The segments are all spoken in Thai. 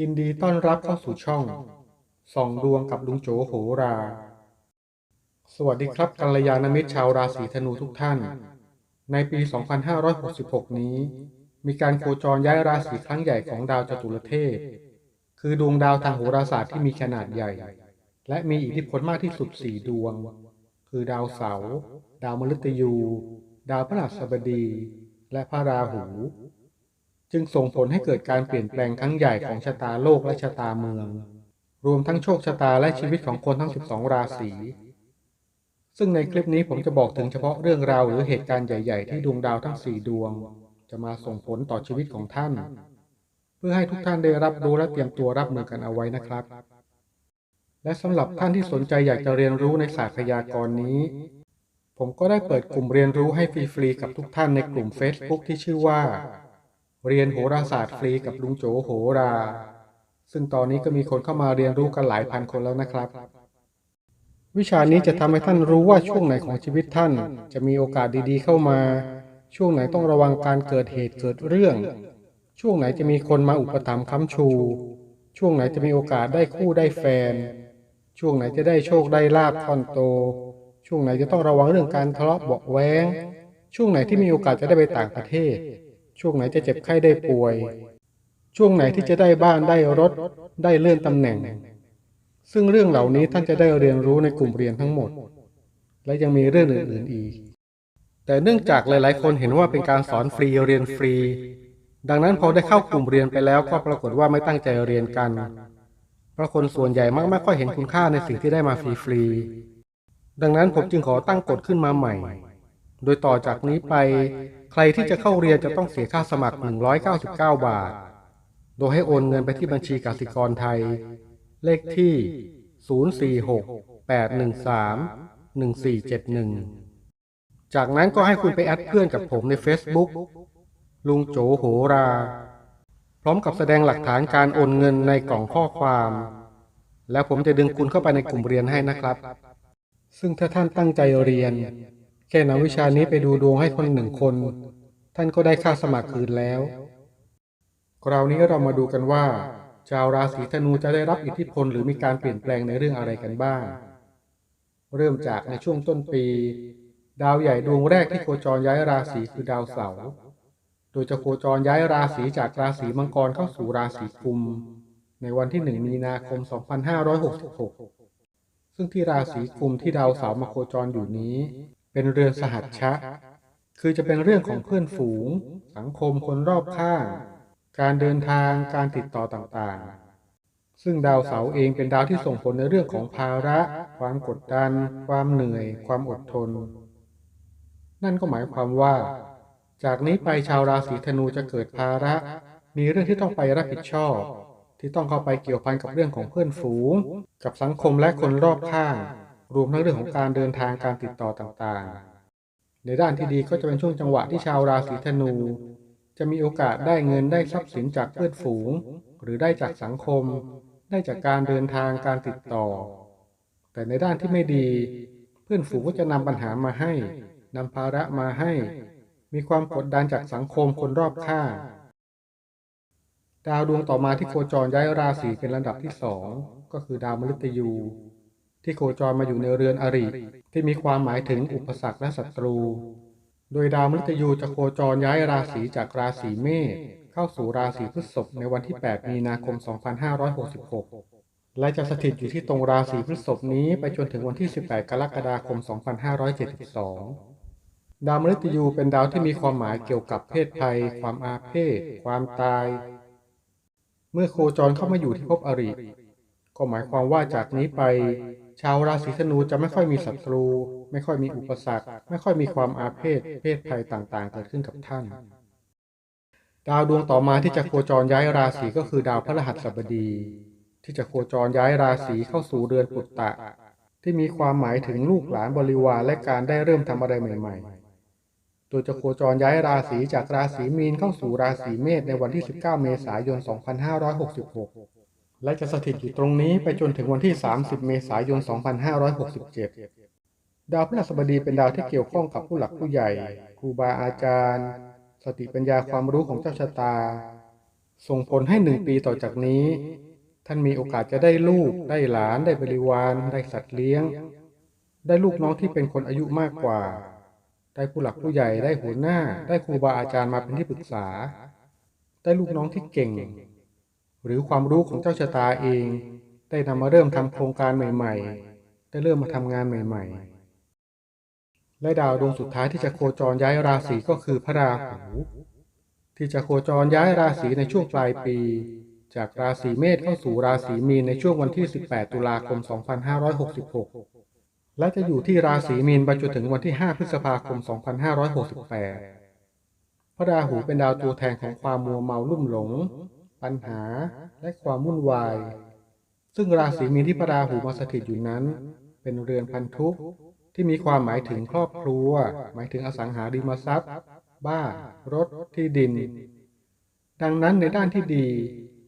ยินดีต้อนรับเข้าสู่ช่อง ส่องดวงกับลุงโจโหรา สวัสดีครับกัลยาณมิตรชาวราศีธนูทุกท่าน ในปี 2566 นี้ มีการโคจรย้ายราศีครั้งใหญ่ของดาวจตุรเทพ คือดวงดาวทางโหราศาสตร์ที่มีขนาดใหญ่ และมีอิทธิพลมากที่สุด 4 ดวง คือดาวเสาร์ดาวมฤตยู ดาวพฤหัสบดี และพระราหู จึงส่งผลให้เกิดการเปลี่ยนแปลงครั้งใหญ่ของชะตาโลกและชะตาเมือง รวมทั้งโชคชะตาและชีวิตของคนทั้ง 12 ราศี ซึ่งในคลิปนี้ผมจะบอกถึงเฉพาะเรื่องราวหรือเหตุการณ์ใหญ่ๆ ที่ดวงดาวทั้ง 4 ดวง จะมาส่งผลต่อชีวิตของท่าน เพื่อให้ทุกท่านได้รับรู้และเตรียมตัวรับมือกันเอาไว้นะครับ และสำหรับท่านที่สนใจอยากจะเรียนรู้ในศาสตร์พยากรณ์นี้ผมก็ได้เปิดกลุ่มเรียนรู้ให้ฟรีๆกับทุกท่านในกลุ่ม Facebook ที่ชื่อว่า เรียนโหราศาสตร์ฟรีกับลุงโจโหรา ซึ่งตอนนี้ก็มีคนเข้ามาเรียนรู้กันหลายพันคนแล้วนะครับ วิชานี้จะทำให้ท่านรู้ว่าช่วงไหนของชีวิตท่าน จะมีโอกาสดีๆ เข้ามา ช่วงไหนต้องระวังการเกิดเหตุเกิดเรื่อง ช่วงไหนจะมีคนมาอุปถัมภ์ค้ำชู ช่วงไหนจะมีโอกาสได้คู่ได้แฟน ช่วงไหนจะได้โชคได้ลาบท่อนโต ช่วงไหนจะต้องระวังเรื่องการทะเลาะเบาแวงช่วงไหนที่มีโอกาสจะได้ไปต่างประเทศ ช่วงไหนจะเจ็บไข้ได้ป่วย ช่วงไหนที่จะได้บ้านได้รถ ได้เลื่อนตำแหน่ง ซึ่งเรื่องเหล่านี้ท่านจะได้เรียนรู้ในกลุ่มเรียนทั้งหมด และยังมีเรื่องอื่นๆอีก แต่เนื่องจากหลายๆ คนเห็นว่าเป็นการสอนฟรีเรียนฟรี ดังนั้นพอได้เข้ากลุ่มเรียนไปแล้วก็ปรากฏว่าไม่ตั้งใจเรียนกัน เพราะคนส่วนใหญ่มักไม่ค่อยเห็นคุณค่าในสิ่งที่ได้มาฟรีๆดังนั้นผมจึงขอตั้งกฎขึ้นมาใหม่ โดยต่อจากนี้ไป ใครที่จะเข้าเรียนจะต้องเสียค่าสมัคร 199 บาท โดยให้โอนเงินไปที่บัญชีกสิกรไทย เลขที่ 046-813-1471 จากนั้นก็ให้คุณไปแอดเพื่อนกับผมใน Facebook ลุงโจโหรา พร้อมกับแสดงหลักฐานการโอนเงินในกล่องข้อความ แล้วผมจะดึงคุณเข้าไปในกลุ่มเรียนให้นะครับ ซึ่งถ้าท่านตั้งใจเรียน แค่นำวิชานี้ไปดูดวงให้คนหนึ่งคน ท่านก็ได้ค่าสมัครคืนแล้ว คราวนี้เรามาดูกันว่า ชาวราศีธนูจะได้รับอิทธิพลหรือมีการเปลี่ยนแปลงในเรื่องอะไรกันบ้าง เริ่มจากในช่วงต้นปี ดาวใหญ่ดวงแรกที่โคจรย้ายราศีคือดาวเสาร์โดยจะโคจรย้ายราศีจากราศีมังกรเข้าสู่ราศีกุม ในวันที่ 1 มีนาคม 2566 ซึ่งที่ราศีกุมที่ดาวเสาร์มาโคจรอยู่นี้ เป็นเรือนสหัชชะ คือจะเป็นเรื่องของเพื่อนฝูง สังคมคนรอบข้าง การเดินทางการติดต่อต่างๆ ซึ่งดาวเสาร์เองเป็นดาวที่ส่งผลในเรื่องของภาระ ความกดดัน ความเหนื่อย ความอดทน นั่นก็หมายความว่า จากนี้ไปชาวราศีธนูจะเกิดภาระ มีเรื่องที่ต้องไปรับผิดชอบ ที่ต้องเข้าไปเกี่ยวพันกับเรื่องของเพื่อนฝูง กับสังคมและคนรอบข้าง รวมทั้งเรื่องของการเดินทางการติดต่อต่างๆ ในด้านที่ดีก็จะเป็นช่วงจังหวะที่ชาวราศีธนู จะมีโอกาสได้เงินได้ทรัพย์สินจากเพื่อนฝูง หรือได้จากสังคม ได้จากการเดินทางการติดต่อ แต่ในด้านที่ไม่ดี เพื่อนฝูงก็จะนำปัญหามาให้นำภาระมาให้ มีความกดดันจากสังคมคนรอบข้างดาวดวงต่อมาที่โคจรย้ายราศีเป็นลำดับที่สองก็คือดาวมฤตยู ที่โคจรมาอยู่ในเรือนอริที่มีความหมายถึงอุปสรรคและศัตรู โดยดาวมฤตยูจะโคจรย้ายราศีจากราศีเมษเข้าสู่ราศีพฤษภในวันที่ 8 มีนาคม 2566 และจะสถิตอยู่ที่ตรงราศีพฤษภนี้ไปจนถึงวันที่ 18 กรกฎาคม 2572ดาวมฤตยูเป็นดาวที่มีความหมายเกี่ยวกับเพศภัย ความอาเพศ ความตาย เมื่อโคจรเข้ามาอยู่ที่ภพอริ ก็หมายความว่าจากนี้ไป ชาวราศีธนูจะไม่ค่อยมีศัตรู ไม่ค่อยมีอุปสรรค ไม่ค่อยมีความอาเพศ เพศภัยต่างๆ เกิดขึ้นกับท่าน ดาวดวงต่อมาที่จะโคจรย้ายราศีก็คือดาวพฤหัสบดี ที่จะโคจรย้ายราศีเข้าสู่เรือนปุตตะ ที่มีความหมายถึงลูกหลานบริวารและการได้เริ่มทำอะไรใหม่ ๆ โดยจะโคจรย้ายราศีจากราศีมีนเข้าสู่ราศีเมษในวันที่ 19 เมษายน 2566 และจะสถิตอยู่ตรงนี้ไปจนถึงวันที่ 30 เมษายน 2567 ดาวพฤหัสบดีเป็นดาวที่เกี่ยวข้องกับผู้หลักผู้ใหญ่ ครูบาอาจารย์ สติปัญญาความรู้ของเจ้าชะตา ส่งผลให้หนึ่งปีต่อจากนี้ ท่านมีโอกาสจะได้ลูก ได้หลาน ได้บริวาร ได้สัตว์เลี้ยง ได้ลูกน้องที่เป็นคนอายุมากกว่า ได้ผู้หลักผู้ใหญ่ ได้หัวหน้า ได้ครูบาอาจารย์มาเป็นที่ปรึกษา ได้ลูกน้องที่เก่ง หรือความรู้ของเจ้าชะตาเอง ได้นำมาเริ่มทำโครงการใหม่ ๆ ได้เริ่มมาทำงานใหม่ ๆ และดาวดวงสุดท้ายที่จะโคจรย้ายราศีก็คือพระราหู ที่จะโคจรย้ายราศีในช่วงปลายปี จากราศีเมษเข้าสู่ราศีมีนในช่วงวันที่ 18 ตุลาคม 2566 และจะอยู่ที่ราศีมีนไปจนถึงวันที่ 5 พฤษภาคม 2568 พระราหูเป็นดาวตัวแทนของความมัวเมาลุ่มหลง ปัญหาและความวุ่นวาย ซึ่งราศีมีนที่พระราหูมาสถิตอยู่นั้น เป็นเรือนพันธุที่มีความหมายถึงครอบครัว หมายถึงอสังหาริมทรัพย์ บ้าน รถ ที่ดิน ดังนั้นในด้านที่ดี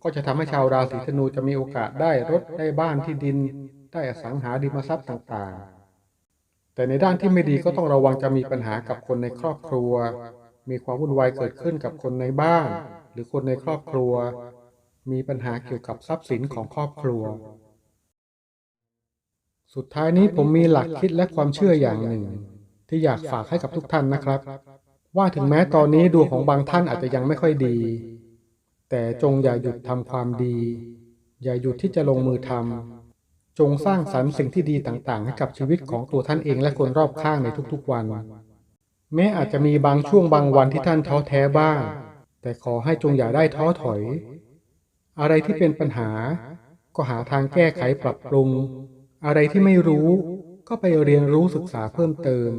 ก็จะทำให้ชาวราศีธนูจะมีโอกาสได้รถได้บ้านที่ดิน ได้อสังหาริมทรัพย์ต่างๆ แต่ในด้านที่ไม่ดีก็ต้องระวังจะมีปัญหากับคนในครอบครัว มีความวุ่นวายเกิดขึ้นกับคนในบ้าน รือคนในครอบครัว มีปัญหาเกี่ยวกับทรัพย์สินของครอบครัว สุดท้ายนี้ผมมีหลักคิดและความเชื่ออย่างหนึ่ง ที่อยากฝากให้กับทุกท่านนะครับ ว่าถึงแม้ตอนนี้ดวงของบางท่านอาจจะยังไม่ค่อยดี แต่จงอย่าหยุดทำความดี อย่าหยุดที่จะลงมือทำจงสร้างสรรค์สิ่งที่ดีต่างๆ ให้กับชีวิตของตัวท่านเองและคนรอบข้างในทุกๆวันแม้อาจจะมีบางช่วงบางวันที่ท่านท้อแท้บ้าง แต่ขอให้จงอย่าได้ท้อถอย อะไรที่เป็นปัญหา ก็หาทางแก้ไขปรับปรุง อะไรที่ไม่รู้ก็ไปเรียนรู้ศึกษาเพิ่มเติม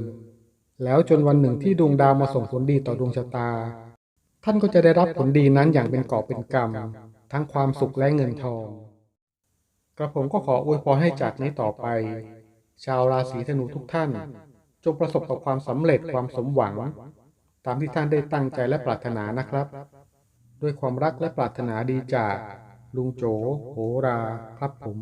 แล้วจนวันหนึ่งที่ดวงดาวมาส่งผลดีต่อดวงชะตา ท่านก็จะได้รับผลดีนั้นอย่างเป็นกอบเป็นกรรม ทั้งความสุขและเงินทอง กระผมก็ขออวยพรให้จากนี้ต่อไป ชาวราศีธนูทุกท่าน จงประสบกับความสำเร็จความสมหวังามที่ท่านได้ตั้งใจและปรารถนานะครับ ด้วยความรักและปรารถนาดีจาก ลุงโจโหรา ครับผม